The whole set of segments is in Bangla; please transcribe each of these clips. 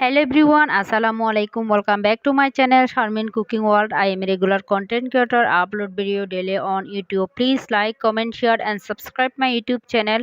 হ্যালো এভরিওয়ান আসসালামু আলাইকুম welcome back to my channel Sharmin cooking world I am regular content creator upload video daily on YouTube please like comment share and subscribe my YouTube channel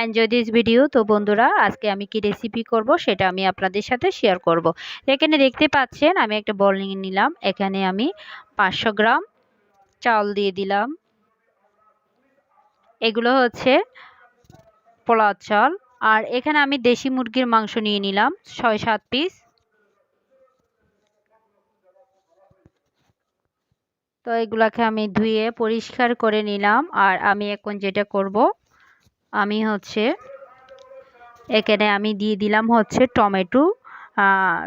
enjoy this video তো বন্ধুরা, আজকে আমি কি রেসিপি করব সেটা আমি আপনাদের সাথে শেয়ার করব। এখানে দেখতে পাচ্ছেন, আমি একটা বলিং নিলাম। এখানে আমি পাঁচশো গ্রাম চাল দিয়ে দিলাম। এগুলো হচ্ছে পোলা চাল। আর এখানে আমি দেশি মুরগির মাংস নিয়ে নিলাম, ছয়, সাত পিস তো এগুলাকে আমি ধুয়ে পরিষ্কার করে নিলাম, আর আমি এখন যেটা করব, আমি হচ্ছে, এখানে আমি দিয়ে দিলাম হচ্ছে টমেটো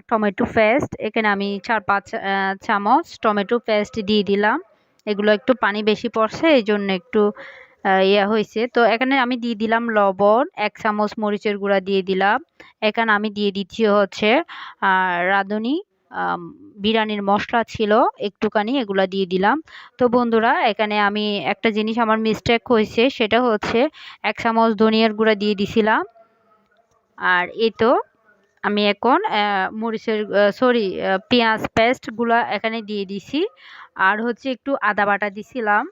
টমেটো পেস্ট। এখানে আমি চার, পাঁচ চামচ টমেটো পেস্ট দিয়ে দিলাম। এগুলো একটু পানি বেশি পড়ছে এই জন্য একটু ইয়া হয়েছে তো এখানে আমি দিয়ে দিলাম লবণ, এক চামচ মরিচের গুঁড়া দিয়ে দিলাম। এখানে আমি দিয়ে দিচ্ছি হচ্ছে রাঁধুনি বিরিয়ানির মশলা ছিল, একটুখানি এগুলা দিয়ে দিলাম। তো বন্ধুরা, এখানে আমি একটা জিনিস আমার মিস্টেক হয়েছে, সেটা হচ্ছে এক চামচ ধনিয়ার গুঁড়া দিয়ে দিছিলাম। আর এই তো আমি এখন মরিচের সরি পেঁয়াজ পেস্টগুলো এখানে দিয়ে দিছি। আর হচ্ছে একটু আদা বাটা দিছিলাম।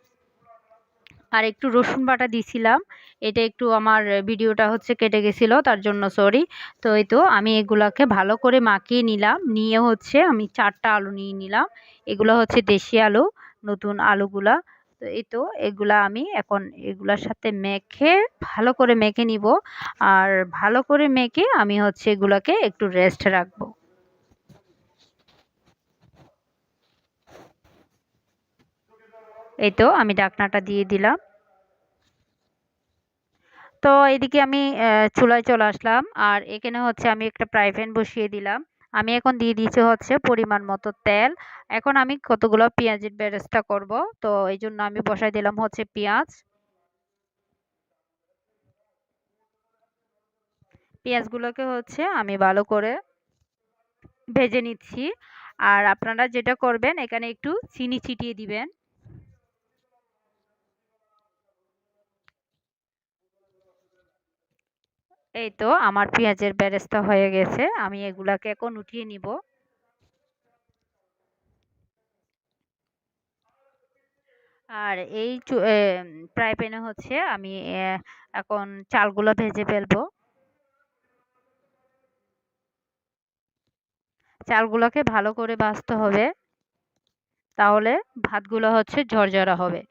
আর একটু রসুন বাটা দিছিলাম। এটা একটু আমার ভিডিওটা হচ্ছে কেটে গেছিল, তার জন্য সরি তো এই তো আমি এগুলাকে ভালো করে মাখিয়ে নিলাম। নিয়ে হচ্ছে আমি চারটা আলু নিয়ে নিলাম। এগুলো হচ্ছে দেশি আলু, নতুন আলুগুলা। তো এই তো এগুলা আমি এখন এগুলার সাথে মেখে ভালো করে মেখে নিব। আর ভালো করে মেখে আমি হচ্ছে এগুলাকে একটু রেস্ট রাখব। এই তো আমি ডাকনাটা দিয়ে দিলাম। তো এদিকে আমি চুলায় চলে আসলাম। আর এখানে হচ্ছে আমি একটা ফ্রাই প্যান বসিয়ে দিলাম। আমি এখন দিয়ে দিয়েছি হচ্ছে পরিমাণ মতো তেল। এখন আমি কতগুলো পেঁয়াজের বেরেস্তা করব। তো এই জন্য আমি বসাই দিলাম হচ্ছে পেঁয়াজ। পেঁয়াজগুলোকে হচ্ছে আমি ভালো করে ভেজে নিচ্ছি। আর আপনারা যেটা করবেন, এখানে একটু চিনি ছিটিয়ে দিবেন। এই তো আমার পেঁয়াজের বেরেস্তা হয়ে গেছে, আমি এগুলাকে এখন উঠিয়ে নিব। আর এই ফ্রাই প্যানে হচ্ছে, আমি এখন চালগুলো ভেজে ফেলব। চালগুলোকে ভালো করে বাছতে হবে, তাহলে ভাতগুলো হচ্ছে ঝরঝরা হবে।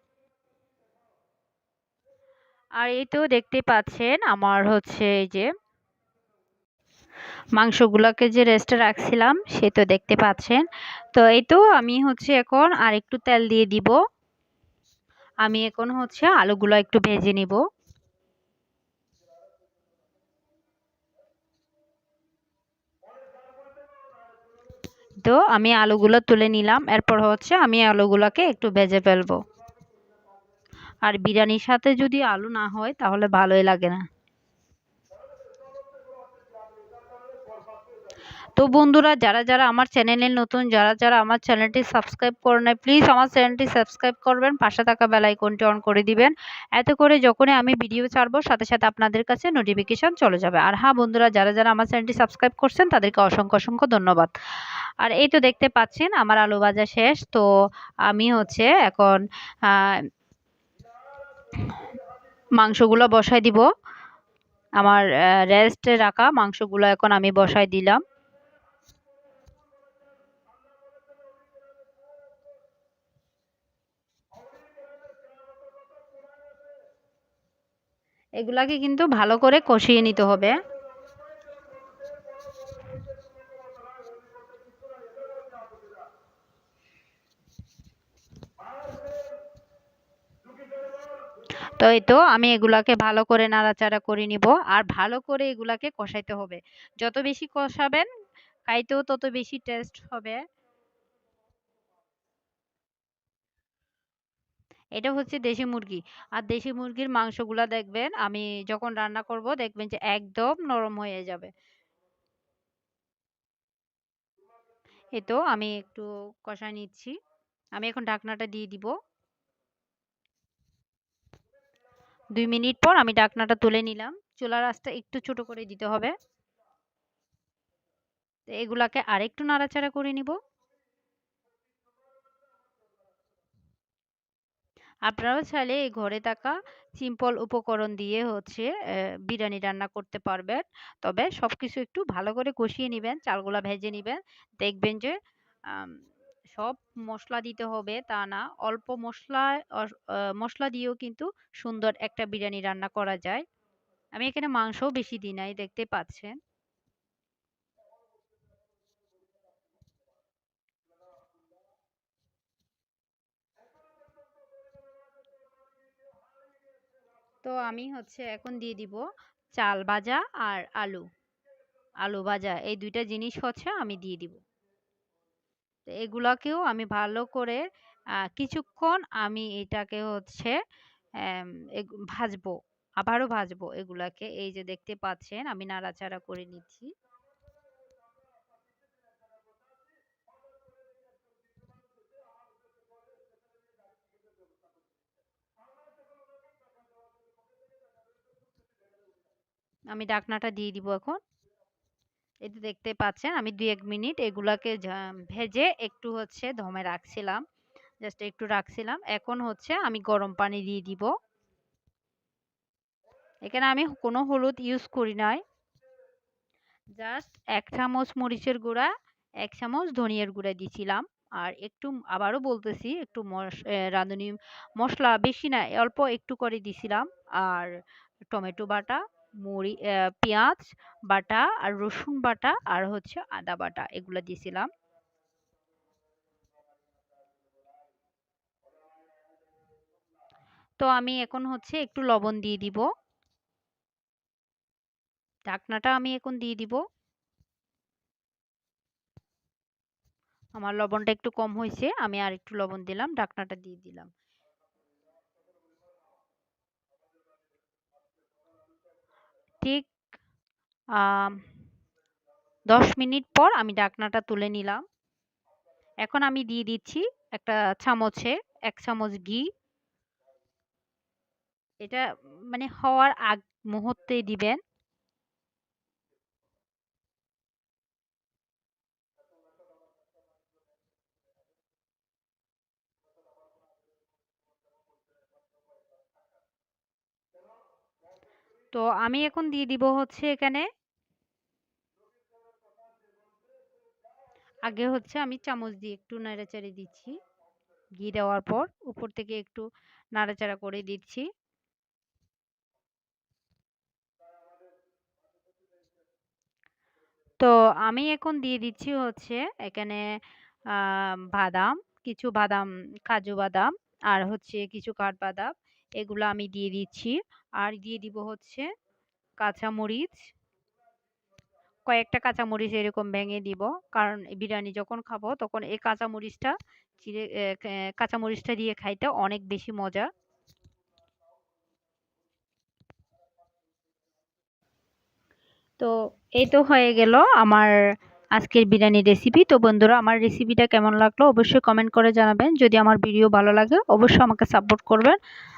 আর এই তো দেখতে পাচ্ছেন আমার হচ্ছে এই যে মাংসগুলোকে যে রেস্টে রাখছিলাম, সে তো দেখতে পাচ্ছেন। তো এই তো আমি হচ্ছে এখন আর একটু তেল দিয়ে দিব। আমি এখন হচ্ছে আলুগুলো একটু ভেজে নিব। তো আমি আলুগুলো তুলে নিলাম। এরপর হচ্ছে আমি আলুগুলোকে একটু ভেজে ফেলব। আর বিরিয়ানির সাথে যদি আলু না হয়, তাহলে ভালোই লাগে না। তো বন্ধুরা, যারা যারা আমার চ্যানেলে নতুন, যারা যারা আমার চ্যানেলটি সাবস্ক্রাইব করে নেয় প্লিজ আমার চ্যানেলটি সাবস্ক্রাইব করবেন, পাশে থাকা বেল আইকনটি অন করে দিবেন। এতে করে যখনই আমি ভিডিও ছাড়বো, সাথে সাথে আপনাদের কাছে নোটিফিকেশান চলে যাবে। আর হ্যাঁ বন্ধুরা, যারা যারা আমার চ্যানেলটি সাবস্ক্রাইব করছেন, তাদেরকে অসংখ্য অসংখ্য ধন্যবাদ। আর এই তো দেখতে পাচ্ছেন, আমার আলু ভাজা শেষ। তো আমি হচ্ছে এখন মাংসগুলো বসাই দিব। আমার রেস্টে রাখা মাংসগুলো এখন আমি বসাই দিলাম। এগুলাকে কিন্তু ভালো করে কষিয়ে নিতে হবে। তো এই তো আমি এগুলাকে ভালো করে নাড়াচাড়া করে নিব। আর ভালো করে এগুলাকে কষাইতে হবে। যত বেশি কষাবেন, খাইতেও তত বেশি টেস্ট হবে। এটা হচ্ছে দেশি মুরগি। আর দেশি মুরগির মাংসগুলা দেখবেন, আমি যখন রান্না করব, দেখবেন যে একদম নরম হয়ে যাবে। এই তো আমি একটু কষা নিচ্ছি। আমি এখন ঢাকনাটা দিয়ে দিব। দুই মিনিট পর আমি ডাকনাটা তুলে নিলাম। চুলার আঁচটা একটু ছোট করে দিতে হবে। এগুলাকে আরেকটু নাড়াচাড়া করে নিব। আপনারাও চাইলে এই ঘরে থাকা সিম্পল উপকরণ দিয়ে হচ্ছে বিরিয়ানি রান্না করতে পারবেন। তবে সব কিছু একটু ভালো করে কষিয়ে নেবেন, চালগুলা ভেজে নেবেন। দেখবেন যে সব মশলা দিতে হবে তা না। অল্প মশলা মশলা দিয়েও কিন্তু সুন্দর একটা বিরিয়ানি রান্না করা যায়। আমি এখানে মাংসও বেশি দিই নাই, দেখতে পাচ্ছেন। তো আমি হচ্ছে এখন দিয়ে দিব চাল ভাজা আর আলু। আলু ভাজা, এই দুইটা জিনিস হচ্ছে আমি দিয়ে দিব। তো এগুলাকেও আমি ভালো করে কিছুক্ষণ আমি এটাকে হচ্ছে ভাজবো, আবারও ভাজবো এগুলাকে। এই যে দেখতে পাচ্ছেন, আমি নাড়াচাড়া করে নিচ্ছি। আমি ডাকনাটা দিয়ে দিব এখন। এই তো দেখতে পাচ্ছেন, আমি দুই এক মিনিট এগুলাকে ভেজে একটু হচ্ছে ধমে রাখছিলাম। জাস্ট একটু রাখছিলাম। এখন হচ্ছে আমি গরম পানি দিয়ে দিব। এখানে আমি কোনো হলুদ ইউজ করি নাই। জাস্ট এক চামচ মরিচের গুঁড়া, এক চামচ ধনিয়ার গুঁড়া দিছিলাম। আর একটু আবারও বলতেছি, একটু রাঁধুনি মশলা বেশি না, অল্প একটু করে দিছিলাম। আর টমেটো বাটা মুড়ি পেঁয়াজ বাটা আর রসুন বাটা আর হচ্ছে আদা বাটা এগুলো দিয়েছিলাম। তো আমি এখন হচ্ছে একটু লবণ দিয়ে দিব। ঢাকনাটা আমি এখন দিয়ে দিব। আমার লবণটা একটু কম হয়েছে, আমি আর একটু লবণ দিলাম, ঢাকনাটা দিয়ে দিলাম। ঠিক দশ মিনিট পর আমি ডাকনাটা তুলে নিলাম। এখন আমি দিয়ে দিচ্ছি একটা চামচে, এক চামচ ঘি। এটা মানে হওয়ার আগ মুহূর্তে দিবেন। তো আমি এখন দিয়ে দিব হচ্ছে এখানে আগে হচ্ছে আমি চামচ দিয়ে একটু নাড়াচাড়ি দিচ্ছি। ঘি দেওয়ার পর উপর থেকে একটু নাড়াচাড়া করে দিচ্ছি। তো আমি এখন দিয়ে দিচ্ছি হচ্ছে এখানে বাদাম, কিছু বাদাম, কাজু বাদাম আর হচ্ছে কিছু কাঠবাদাম এগুলো আমি দিয়ে দিচ্ছি। আর দিয়ে দিব হচ্ছে কাঁচামরিচ। কয়েকটা কাঁচামরিচ এরকম ভেঙে দিব। কারণ বিরিয়ানি যখন খাব তখন এই কাঁচামরিচটা চিড়ে কাঁচামরিচটা দিয়ে খাইতে অনেক বেশি মজা। তো এই তো হয়ে গেল আমার আজকের বিরিয়ানি রেসিপি তো বন্ধুরা, আমার রেসিপিটা কেমন লাগল অবশ্যই কমেন্ট করে জানাবেন। যদি আমার ভিডিও ভালো লাগে, অবশ্যই আমাকে সাপোর্ট করবেন।